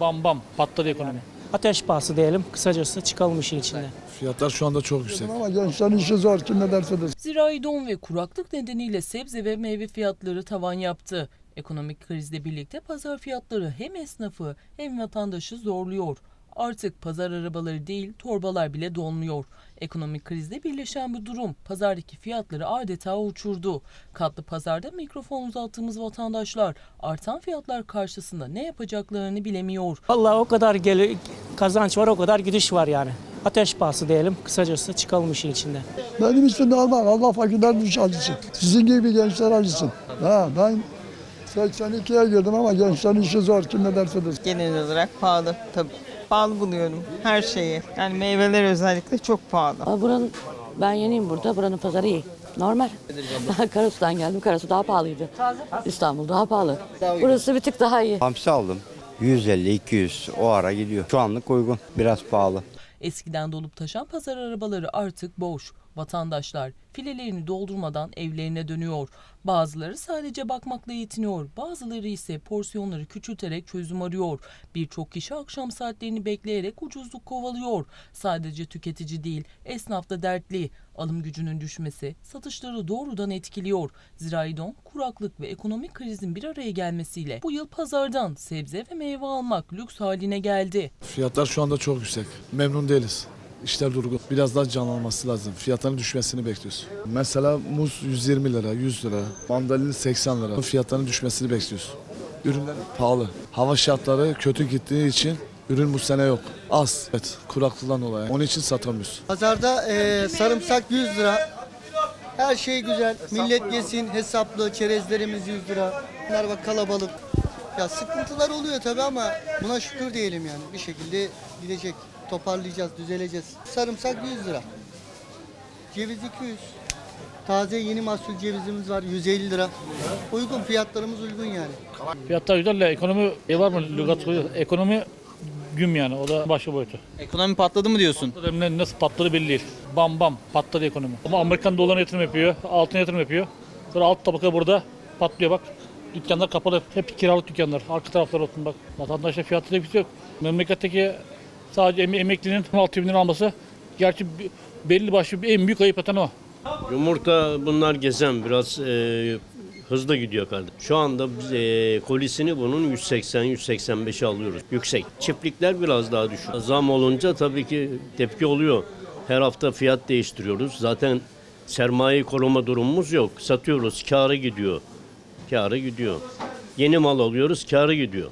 Bam bam patladı ekonomi. Ateş pahası diyelim kısacası çıkalım işin içinden. Fiyatlar şu anda çok yüksek. Ama gençlerin işi zor kim ne derse desin. Zirai don ve kuraklık nedeniyle sebze ve meyve fiyatları tavan yaptı. Ekonomik krizle birlikte pazar fiyatları hem esnafı hem vatandaşı zorluyor. Artık pazar arabaları değil torbalar bile donmuyor. Ekonomik krizle birleşen bu durum pazardaki fiyatları adeta uçurdu. Katlı pazarda mikrofon uzattığımız vatandaşlar artan fiyatlar karşısında ne yapacaklarını bilemiyor. Vallahi o kadar gel kazanç var o kadar gidiş var yani. Ateş pahası diyelim kısacası çıkalım işin içinden. Benim için normal. Allah fakirler düş acısın. Sizin gibi gençler acısın. Ha, ben 82'ye girdim ama gençlerin işi zor kim ne derse desin. Genel olarak pahalı tabii. Pahalı buluyorum her şeyi. Yani meyveler özellikle çok pahalı. Buranın ben yeniyim burada. Buranın pazarı iyi. Normal. Ben Karasu'dan geldim. Karasu daha pahalıydı. İstanbul daha pahalı. Burası bir tık daha iyi. Hamsi aldım. 150-200 o ara gidiyor. Şu anlık uygun. Biraz pahalı. Eskiden dolup taşan pazar arabaları artık boş. Vatandaşlar filelerini doldurmadan evlerine dönüyor. Bazıları sadece bakmakla yetiniyor. Bazıları ise porsiyonları küçülterek çözüm arıyor. Birçok kişi akşam saatlerini bekleyerek ucuzluk kovalıyor. Sadece tüketici değil, esnaf da dertli. Alım gücünün düşmesi satışları doğrudan etkiliyor. Zirai don, kuraklık ve ekonomik krizin bir araya gelmesiyle bu yıl pazardan sebze ve meyve almak lüks haline geldi. Fiyatlar şu anda çok yüksek. Memnun değiliz. İşler durgun. Biraz daha canlanması lazım. Fiyatların düşmesini bekliyoruz. Mesela muz 120 lira, 100 lira. Mandalina 80 lira. Fiyatların düşmesini bekliyoruz. Ürünler pahalı. Hava şartları kötü gittiği için ürün bu sene yok. Az. Evet, kuraklıktan dolayı. Onun için satamıyoruz. Pazarda eee, sarımsak 100 lira. Her şey güzel. Millet yesin hesaplı çerezlerimiz 100 lira. Bunlar bak kalabalık. Ya sıkıntılar oluyor tabii ama buna şükür diyelim yani. Bir şekilde gidecek. Toparlayacağız, düzeleceğiz. Sarımsak 100 lira. Ceviz 200. Taze yeni mahsul cevizimiz var 150 lira. Uygun fiyatlarımız uygun yani. Fiyatlar güzel de ekonomi e var mı? Lügat ekonomi güm yani o da başka boyutu. Ekonomi patladı mı diyorsun? Ne- Nasıl patladı belli değil. Bam bam patladı ekonomi. Ama Amerikan dolarına yatırım yapıyor, altına yatırım yapıyor. Sonra alt tabaka burada patlıyor bak. Dükkanlar kapalı. Hep kiralık dükkanlar. Arka taraflar olsun bak. Vatandaşa fiyatı tepkisi yok. Memleketteki sadece em- emeklinin 6 bin lira alması gerçi belli başlı en büyük ayıp atan o. Yumurta bunlar gezen biraz e, hızlı gidiyor kardeşim. Şu anda biz e, kolisini bunun 180-185'e alıyoruz. Yüksek. Çiftlikler biraz daha düşük. Zam olunca tabii ki tepki oluyor. Her hafta fiyat değiştiriyoruz. Zaten sermaye koruma durumumuz yok. Satıyoruz, kârı gidiyor. Kârı gidiyor. Yeni mal alıyoruz, kârı gidiyor.